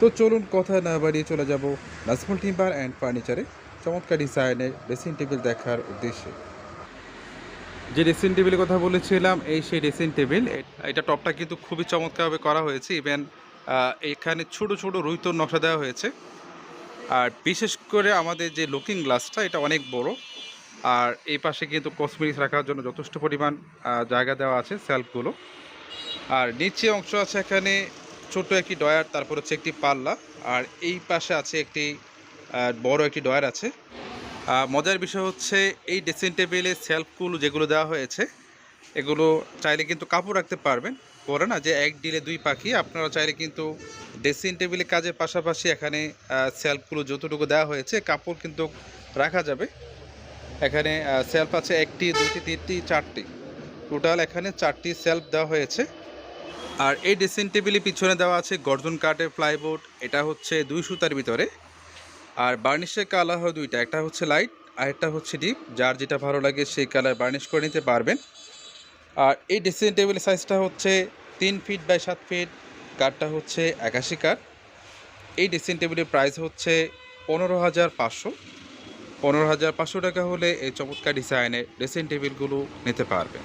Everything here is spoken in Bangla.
তো চলুন কথা না বাড়িয়ে চলে যাব নাজমুল টিম্বার অ্যান্ড ফার্নিচারে চমৎকার ডিজাইনের ড্রেসিং টেবিল দেখার উদ্দেশ্যে। যে ড্রেসিং টেবিলের কথা বলেছিলাম, এই সেই ড্রেসিং টেবিল এটা টপটা কিন্তু খুবই চমৎকারভাবে করা হয়েছে। ইভেন এখানে ছোট ছোট রুইতর নকশা দেওয়া হয়েছে। আর বিশেষ করে আমাদের যে লুকিং গ্লাসটা এটা অনেক বড়। আর এই পাশে কিন্তু কসমেটিক্স রাখার জন্য যথেষ্ট পরিমাণ জায়গা দেওয়া আছে সেলফগুলো আর নিচে অংশ আছে এখানে ছোট একটি ডয়ার তারপর হচ্ছে একটি পাল্লা, আর এই পাশে আছে একটি বড় একটি ডয়ার আছে। মজার বিষয় হচ্ছে এই ড্রেসিং টেবিলে সেলফগুলো যেগুলো দেওয়া হয়েছে, এগুলো চাইলে কিন্তু কাপড় রাখতে পারবেন। বলে না যে এক ডিলে দুই পাখি, আপনারা চাইলে কিন্তু ড্রেসিং টেবিলে কাজের পাশাপাশি এখানে সেলফগুলো যতটুকু দেওয়া হয়েছে, কাপড় কিন্তু রাখা যাবে। এখানে সেলফ আছে একটি দুটি তিনটি, চারটি। টোটাল এখানে চারটি সেলফ দেওয়া হয়েছে। আর এই ড্রেসিং টেবিলের পিছনে দেওয়া আছে গর্জন কাঠের প্লাইবোর্ড, এটা হচ্ছে দুই সুতার ভিতরে। আর বার্নিশের কালার হয় দুইটা, একটা হচ্ছে লাইট আর একটা হচ্ছে ডিপ, যার যেটা ভালো লাগে সেই কালার বার্নিশ করে নিতে পারবেন। আর এই ড্রেসিং টেবিলের সাইজটা হচ্ছে তিন ফিট বাই সাত ফিট, কাঠটা হচ্ছে একাশি কাঠ। এই ড্রেসিং টেবিলের প্রাইস হচ্ছে পনেরো হাজার পাঁচশো। পনেরো হাজার পাঁচশো টাকা হলে এই চমৎকার ডিজাইনের ড্রেসিং টেবিলগুলো নিতে পারবেন।